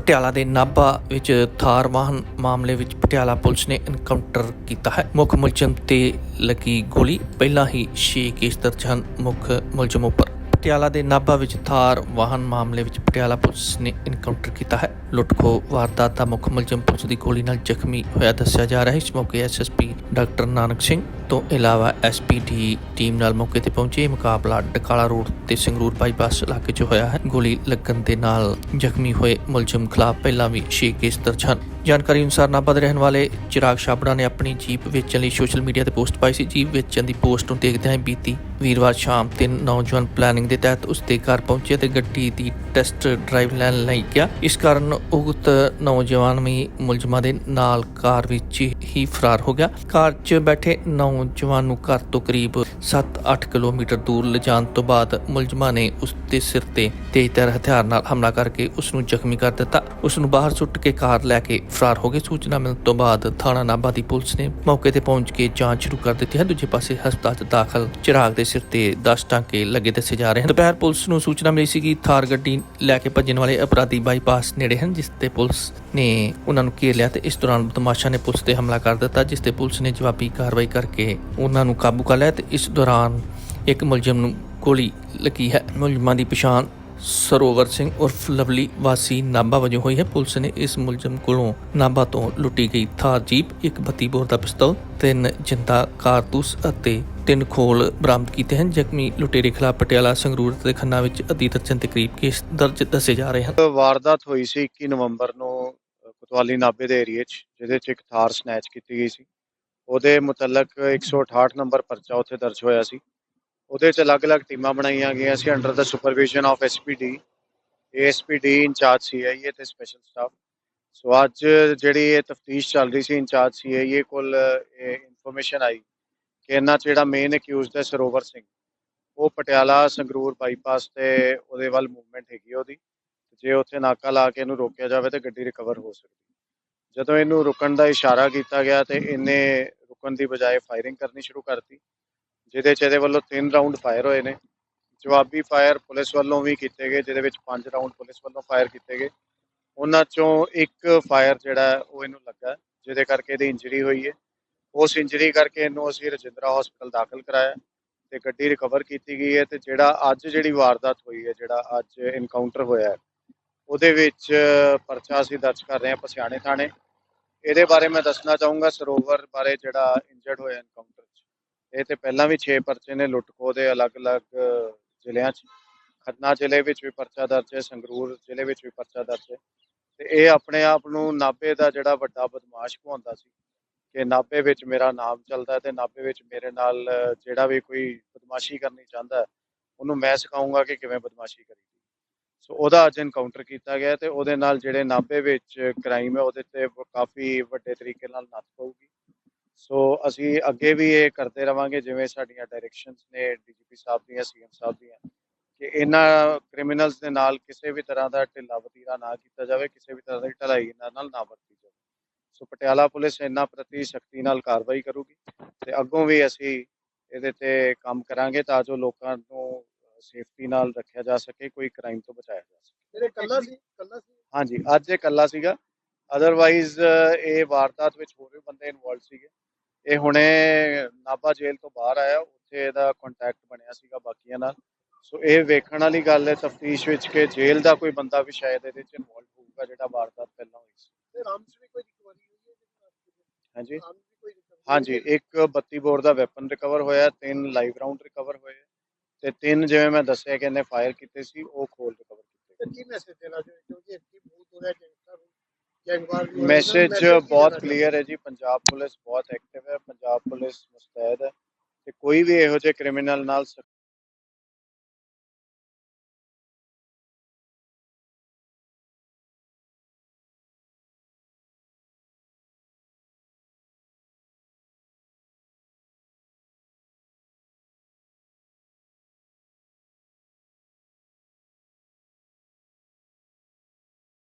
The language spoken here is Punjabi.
ਪਟਿਆਲਾ ਦੇ ਨਾਭਾ ਵਿੱਚ ਥਾਰ ਵਾਹਨ ਮਾਮਲੇ ਵਿੱਚ ਪਟਿਆਲਾ ਪੁਲਿਸ ਨੇ ਐਨਕਾਊਂਟਰ ਕੀਤਾ ਹੈ। ਮੁੱਖ ਮੁਲਜ਼ਮ ਤੇ ਲੱਗੀ ਗੋਲੀ। ਪਹਿਲਾਂ ਹੀ 6 ਕੇਸ ਦਰਜ ਹਨ। ਮੁੱਖ ਮੁਲਜ਼ਮ ਉੱਪਰ ਪਟਿਆਲਾ ਦੇ ਨਾਭਾ ਵਿੱਚ ਥਾਰ ਵਾਹਨ ਮਾਮਲੇ ਵਿੱਚ ਪਟਿਆਲਾ ਪੁਲਿਸ ਨੇ ਇਨਕਾਊਂਟਰ ਕੀਤਾ ਹੈ। ਲੁੱਟਖੋ ਵਾਰਦਾਤ ਦਾ ਮੁੱਖ ਮੁਲਜ਼ਮ ਪੁਲਿਸ ਦੀ ਗੋਲੀ ਨਾਲ ਜ਼ਖਮੀ ਹੋਇਆ ਦੱਸਿਆ ਜਾ ਰਿਹਾ ਹੈ। ਇਸ ਮੌਕੇ ਐਸਐਸਪੀ ਡਾਕਟਰ ਨਾਨਕ ਸਿੰਘ ਤੋਂ ਇਲਾਵਾ ਐਸਪੀਡੀ ਟੀਮ ਨਾਲ ਮੌਕੇ ਤੇ ਪਹੁੰਚੇ ਮੁਕਾਬਲਾ ਡਕਾਲਾ ਰੋਡ ਤੇ ਸੰਗਰੂਰ ਬਾਈਪਾਸ ਇਲਾਕੇ 'ਚ ਹੋਇਆ ਹੈ। ਗੋਲੀ ਲੱਗਣ ਦੇ ਨਾਲ ਜ਼ਖਮੀ ਹੋਏ ਮੁਲਜ਼ਮ ਖਿਲਾਫ ਪਹਿਲਾਂ ਵੀ 6 ਕੇਸ ਦਰਜ ਹਨ। ਜਾਣਕਾਰੀ ਅਨੁਸਾਰ ਨਾਭਾ ਦੇ ਰਹਿਣ ਵਾਲੇ ਚਿਰਾਗ ਛਾਬੜਾ ਨੇ ਆਪਣੀ ਜੀਪ ਵੇਚਣ ਲਈ ਸੋਸ਼ਲ ਮੀਡੀਆ ਤੇ ਪੋਸਟ ਪਾਈ ਸੀ। ਜੀਪ ਵੇਚਣ ਦੀ ਪੋਸਟ ਨੂੰ ਦੇਖਦਿਆਂ ਹੀ ਬੀਤੀ ਵੀਰਵਾਰ ਸ਼ਾਮ ਤਿੰਨ ਨੌਜਵਾਨ ਪਲੈਨਿੰਗ ਦੇ ਤਹਿਤ ਉਸ ਦੇ ਘਰ ਪਹੁੰਚੇ ਤੇ ਗੱਡੀ ਦੀ ਟੈਸਟ ਡਰਾਈਵ ਲੈਣ ਲਈ ਗਿਆ। ਇਸ ਕਾਰਨ ਉਕਤ ਨੌਜਵਾਨ ਵੀ ਮੁਲਜ਼ਮਾਂ ਦੇ ਨਾਲ ਕਾਰ ਵਿੱਚ ਹੀ ਫਰਾਰ ਹੋ ਗਿਆ। ਕਾਰ 'ਚ ਬੈਠੇ ਨੌਜਵਾਨ ਨੂੰ ਘਰ ਤੋਂ ਕਰੀਬ 7-8 ਕਿਲੋਮੀਟਰ ਦੂਰ ਲਿਜਾਣ ਤੋਂ ਬਾਅਦ ਮੁਲਜ਼ਮਾਂ ਨੇ ਉਸ ਦੇ ਸਿਰ ਤੇ ਤੇਜ਼ਧਾਰ ਹਥਿਆਰ ਨਾਲ ਹਮਲਾ ਕਰਕੇ ਉਸ ਨੂੰ ਜ਼ਖਮੀ ਕਰ ਦਿੱਤਾ। ਉਸ ਨੂੰ ਬਾਹਰ ਸੁੱਟ ਕੇ ਕਾਰ ਲੈ ਕੇ ਫਰਾਰ ਹੋ ਗਏ। ਸੂਚਨਾ ਮਿਲਣ ਤੋਂ ਬਾਅਦ ਥਾਣਾ ਨਾਭਾ ਦੀ ਪੁਲਿਸ ਨੇ ਮੌਕੇ ਤੇ ਪਹੁੰਚ ਕੇ ਜਾਂਚ ਸ਼ੁਰੂ ਕਰ ਦਿੱਤੀ ਹੈ। ਦੂਜੇ ਪਾਸੇ ਹਸਪਤਾਲ 'ਚ ਦਾਖਲ ਚਿਰਾਗ ਦੇ ਸਿਰ ਤੇ 10 ਟਾਂਕੇ ਲੱਗੇ ਦੱਸੇ ਜਾ ਰਹੇ ਹਨ। ਦੁਪਹਿਰ ਪੁਲਿਸ ਨੂੰ ਸੂਚਨਾ ਮਿਲੀ ਸੀ ਕਿ ਥਾਰ ਗੱਡੀ ਲੈ ਕੇ ਭੱਜਣ ਵਾਲੇ ਅਪਰਾਧੀ ਬਾਈਪਾਸ ਨੇੜੇ ਹਨ, ਜਿਸ ਤੇ ਪੁਲਿਸ ਨੇ ਉਹਨਾਂ ਨੂੰ ਘੇਰ ਲਿਆ ਤੇ ਇਸ ਦੌਰਾਨ ਬਦਮਾਸ਼ਾ ਨੇ ਪੁਲਿਸ ਤੇ ਹਮਲਾ ਕਰ ਦਿੱਤਾ, ਜਿਸ ਤੇ ਪੁਲਿਸ ਨੇ ਜਵਾਬੀ ਕਾਰਵਾਈ ਕਰਕੇ ਉਹਨਾਂ ਨੂੰ ਕਾਬੂ ਕਰ ਲਿਆ ਤੇ ਇਸ ਦੌਰਾਨ ਇੱਕ ਮੁਲਜ਼ਮ ਨੂੰ ਗੋਲੀ ਲੱਗੀ ਹੈ। ਮੁਲਜ਼ਮਾਂ ਦੀ ਪਛਾਣ ਸਰੋਵਰ ਸਿੰਘ ਉਰਫ ਲਵਲੀ ਵਾਸੀ ਨਾਭਾ ਵਜੋਂ ਹੋਈ ਹੈ। ਪੁਲਿਸ ਨੇ ਇਸ ਮੁਲਜ਼ਮ ਕੋਲੋਂ ਨਾਭਾ ਤੋਂ ਲੁੱਟੀ ਗਈ ਥਾਰ ਜੀਪ ਇੱਕ 32 ਬੋਰ ਦਾ ਪਿਸਤੌਲ ਤਿੰਨ ਜਿੰਦਾ ਕਾਰਤੂਸ ਅਤੇ ਤਿੰਨ ਖੋਲ ਬਰਾਮਦ ਕੀਤੇ ਹਨ। ਜ਼ਖਮੀ ਲੁਟੇਰੇ ਖਿਲਾਫ ਪਟਿਆਲਾ ਸੰਗਰੂਰ ਤੇ ਖੰਨਾ ਵਿੱਚ ਅੱਧੀ ਦਰਜਨ ਦੇ ਕਰੀਬ ਕੇਸ ਦਰਜ ਦੱਸੇ ਜਾ ਰਹੇ ਹਨ। ਵਾਰਦਾਤ ਹੋਈ ਸੀ 21 ਨਵੰਬਰ ਨੂੰ ਅ, ਕੋਤਵਾਲੀ ਨਾਭੇ ਦੇ ਏਰੀਏ 'ਚ ਜਿਹਦੇ 'ਚ ਇੱਕ ਥਾਰ ਸਨੈਚ ਕੀਤੀ ਗਈ ਸੀ। ਉਹਦੇ ਮੁਤਲਕ 168 ਨੰਬਰ ਪਰਚਾ ਉੱਥੇ ਦਰਜ ਹੋਇਆ ਸੀ। ਉਹਦੇ 'ਚ ਅਲੱਗ-ਅਲੱਗ ਟੀਮਾਂ ਬਣਾਈਆਂ ਗਈਆਂ ਸੀ under the supervision of SPD ASPD incharge CIA ਤੇ ਸਪੈਸ਼ਲ ਸਟਾਫ ਸੋ ਅੱਜ ਜਿਹੜੀ ਇਹ ਤਫਤੀਸ਼ ਚੱਲ ਰਹੀ ਸੀ ਇੰਚਾਰਜ ਸੀਆਈਏ ਕੋਲ, ਇਹ ਇਨਫੋਰਮੇਸ਼ਨ ਆਈ ਕਿ ਇਹਨਾਂ 'ਚ ਜਿਹੜਾ ਮੇਨ ਅਕਿਊਜ਼ਡ ਹੈ ਸਰੋਵਰ ਸਿੰਘ। ਉਹ ਪਟਿਆਲਾ ਸੰਗਰੂਰ ਬਾਈਪਾਸ ਤੇ ਉਹਦੇ ਵੱਲ ਮੂਵਮੈਂਟ ਹੈਗੀ ਉਹਦੀ। ਜੇ ਉੱਥੇ ਨਾਕਾ ਲਾ ਕੇ ਇਹਨੂੰ ਰੋਕਿਆ ਜਾਵੇ ਤੇ ਗੱਡੀ ਰਿਕਵਰ ਹੋ ਸਕਦੀ। ਜਦੋਂ ਇਹਨੂੰ ਰੁਕਣ ਦਾ ਇਸ਼ਾਰਾ ਕੀਤਾ ਗਿਆ ਤੇ ਇਹਨੇ ਰੁਕਣ ਦੀ ਬਜਾਏ ਫਾਇਰਿੰਗ ਕਰਨੀ ਸ਼ੁਰੂ ਕਰਤੀ। ਜਿਹਦੇ ਚ ਇਹਦੇ ਵੱਲੋਂ ਤਿੰਨ ਰਾਉਂਡ ਫਾਇਰ ਹੋਏ ਨੇ। ਜਵਾਬੀ ਫਾਇਰ ਪੁਲਿਸ ਵੱਲੋਂ ਵੀ ਕੀਤੇ ਗਏ, ਜਿਹਦੇ ਵਿੱਚ ਪੰਜ ਰਾਉਂਡ ਪੁਲਿਸ ਵੱਲੋਂ ਫਾਇਰ ਕੀਤੇ ਗਏ। ਉਹਨਾਂ ਚੋਂ ਇੱਕ ਫਾਇਰ ਜਿਹੜਾ ਉਹ ਇਹਨੂੰ ਲੱਗਾ, ਜਿਹਦੇ ਕਰਕੇ ਇਹਦੀ ਇੰਜਰੀ ਹੋਈ ਹੈ। ਉਸ ਇੰਜਰੀ ਕਰਕੇ ਇਹਨੂੰ ਅਸੀਂ ਰਜਿੰਦਰਾ ਹਸਪੀਟਲ ਦਾਖਲ ਕਰਾਇਆ ਤੇ ਗੱਡੀ ਰਿਕਵਰ ਕੀਤੀ ਗਈ ਹੈ ਤੇ ਜਿਹੜਾ ਅੱਜ ਜਿਹੜੀ ਵਾਰਦਾਤ ਹੋਈ ਹੈ, ਜਿਹੜਾ ਅੱਜ ਇਨਕਾਊਂਟਰ ਹੋਇਆ ਉਹਦੇ ਵਿੱਚ ਪਰਚਾ ਅਸੀਂ ਦਰਜ ਕਰ ਰਹੇ ਹਾਂ ਪਸਿਆਣੇ ਥਾਣੇ। ਇਹਦੇ ਬਾਰੇ ਮੈਂ ਦੱਸਣਾ ਚਾਹੂੰਗਾ, ਸਰੋਵਰ ਬਾਰੇ ਜਿਹੜਾ ਇੰਜਰਡ ਹੋਇਆ ਇਨਕਾਊਂਟਰ ਇਹ ਤੇ ਪਹਿਲਾਂ ਵੀ 6 ਪਰਚੇ ਨੇ ਲੁੱਟਖੋ ਦੇ ਅਲੱਗ-ਅਲੱਗ ਜ਼ਿਲ੍ਹਿਆਂ 'ਚ। ਖੰਨਾ ਜ਼ਿਲ੍ਹੇ ਵਿੱਚ ਵੀ ਪਰਚਾ ਦਰਜ ਹੈ, ਸੰਗਰੂਰ ਜ਼ਿਲ੍ਹੇ ਵਿੱਚ ਵੀ ਪਰਚਾ ਦਰਜ ਹੈ। ਤੇ ਇਹ ਆਪਣੇ ਆਪ ਨੂੰ ਨਾਭੇ ਦਾ ਜਿਹੜਾ ਵੱਡਾ ਬਦਮਾਸ਼ ਕਹਾਉਂਦਾ ਸੀ ਕਿ ਨਾਭੇ ਵਿੱਚ ਮੇਰਾ ਨਾਮ ਚੱਲਦਾ ਹੈ ਤੇ ਨਾਭੇ ਵਿੱਚ ਮੇਰੇ ਨਾਲ ਜਿਹੜਾ ਵੀ ਕੋਈ ਬਦਮਾਸ਼ੀ ਕਰਨੀ ਚਾਹੁੰਦਾ ਉਹਨੂੰ ਮੈਂ ਸਿਖਾਉਂਗਾ ਕਿ ਕਿਵੇਂ ਬਦਮਾਸ਼ੀ ਕਰੀਦੀ ਸੋ ਉਹਦਾ ਅੱਜ ਐਨਕਾਊਂਟਰ ਕੀਤਾ ਗਿਆ ਤੇ ਉਹਦੇ ਨਾਲ ਜਿਹੜੇ ਨਾਭੇ ਵਿੱਚ ਕ੍ਰਾਈਮ ਹੈ, ਉਹਦੇ ਤੇ ਕਾਫੀ ਵੱਡੇ ਤਰੀਕੇ ਨਾਲ ਨੱਥ ਪਊਗੀ। ਸੋ ਅਸੀਂ ਅੱਗੇ ਵੀ ਇਹ ਕਰਦੇ ਰਵਾਂਗੇ ਜਿਵੇਂ ਸਾਡੀਆਂ ਡਾਇਰੈਕਸ਼ਨਸ ਨੇ ਡੀਜੀਪੀ ਸਾਹਿਬ ਦੀਆਂ ਸੀਐਮ ਸਾਹਿਬ ਦੀਆਂ ਕਿ ਇਹਨਾਂ ਕ੍ਰਿਮੀਨਲਸ ਦੇ ਨਾਲ ਕਿਸੇ ਵੀ ਤਰ੍ਹਾਂ ਦਾ ਢਿੱਲਾ ਵਤੀਰਾ ਨਾ ਕੀਤਾ ਜਾਵੇ ਕਿਸੇ ਵੀ ਤਰ੍ਹਾਂ ਦੀ ਢਲਾਈ ਇਹਨਾਂ ਨਾਲ ਨਾ ਵਰਤੀ ਜਾਵੇ। ਸੋ ਪਟਿਆਲਾ ਪੁਲਿਸ ਇਹਨਾਂ ਪ੍ਰਤੀ ਸਖਤੀ ਨਾਲ ਕਾਰਵਾਈ ਕਰੂਗੀ ਤੇ ਅੱਗੋਂ ਵੀ ਅਸੀਂ ਇਹਦੇ ਤੇ ਕੰਮ ਕਰਾਂਗੇ ਤਾਂ ਜੋ ਲੋਕਾਂ ਨੂੰ ਸੇਫਟੀ ਨਾਲ ਰੱਖਿਆ ਜਾ ਸਕੇ ਕੋਈ ਕ੍ਰਾਈਮ ਤੋਂ ਬਚਾਇਆ ਜਾ ਸਕੇ। ਜਿਹੜੇ ਕੱਲਾ ਸੀ? ਕੱਲਾ ਸੀ? ਹਾਂਜੀ ਅੱਜ ਇਹ ਕੱਲਾ ਸੀਗਾ। ਅਦਰਵਾਈਜ਼ ਇਹ ਵਾਰਦਾਤ ਵਿੱਚ ਹੋਰ ਵੀ ਬੰਦੇ ਇਨਵੋਲਡ ਸੀਗੇ। ਇਹ ਹੁਣੇ ਨਾਭਾ ਜੇਲ੍ਹ ਤੋਂ ਬਾਹਰ ਆਇਆ ਉੱਥੇ ਇਹਦਾ ਕੰਟੈਕਟ ਬਣਿਆ ਸੀਗਾ ਬਾਕੀਆਂ ਨਾਲ। ਸੋ ਇਹ ਵੇਖਣ ਵਾਲੀ ਗੱਲ ਹੈ ਤਫਤੀਸ਼ ਵਿੱਚ ਕਿ ਜੇਲ੍ਹ ਦਾ ਕੋਈ ਬੰਦਾ ਵੀ ਸ਼ਾਇਦ ਇਹਦੇ ਚ ਇਨਵੋਲਡ ਹੋਊਗਾ ਜਿਹੜਾ ਵਾਰਦਾਤ ਪਹਿਲਾਂ ਹੋਈ ਸੀ। ਤੇ ਰਾਮ ਚ ਵੀ ਕੋਈ ਰਿਕਵਰੀ ਹੋਈ ਹੈ ਹਾਂਜੀ। ਹਾਂਜੀ? ਇੱਕ 32 ਬੋਰ ਦਾ ਵੈਪਨ ਰਿਕਵਰ ਹੋਇਆ ਤਿੰਨ ਲਾਈਵ ਰਾਉਂਡ ਰਿਕਵਰ ਹੋਏ ਤੇ ਤਿੰਨ ਜਿਵੇਂ ਮੈਂ ਦੱਸਿਆ ਕਿ ਇਹਨੇ ਫਾਇਰ ਕੀਤੇ ਸੀ ਉਹ ਖੋਲ ਰਿਕਵਰ ਕੀਤੇ। ਤੇ ਕੀ ਮੈਸੇਜ ਦੇਣਾ ਚਾਹੁੰਦੇ ਕਿਉਂਕਿ ਇੱਥੇ ਬਹੁਤ ਹੋ ਰਿਹਾ ਗੈਂਗਸਟਰ ਗੈਂਗਵਾਰ ਵੀ ਹੋ ਰਿਹਾ, ਮੈਸੇਜ message ਬਹੁਤ ਕਲੀਅਰ ਹੈ ਜੀ। ਪੰਜਾਬ ਪੁਲਿਸ ਬਹੁਤ ਐਕਟਿਵ ਹੈ। ਪੰਜਾਬ ਪੁਲਿਸ ਮੁਸਤੈਦ ਹੈ। ਤੇ ਕੋਈ ਵੀ ਇਹੋ ਜਿਹੇ ਕ੍ਰਿਮੀਨਲ ਨਾਲ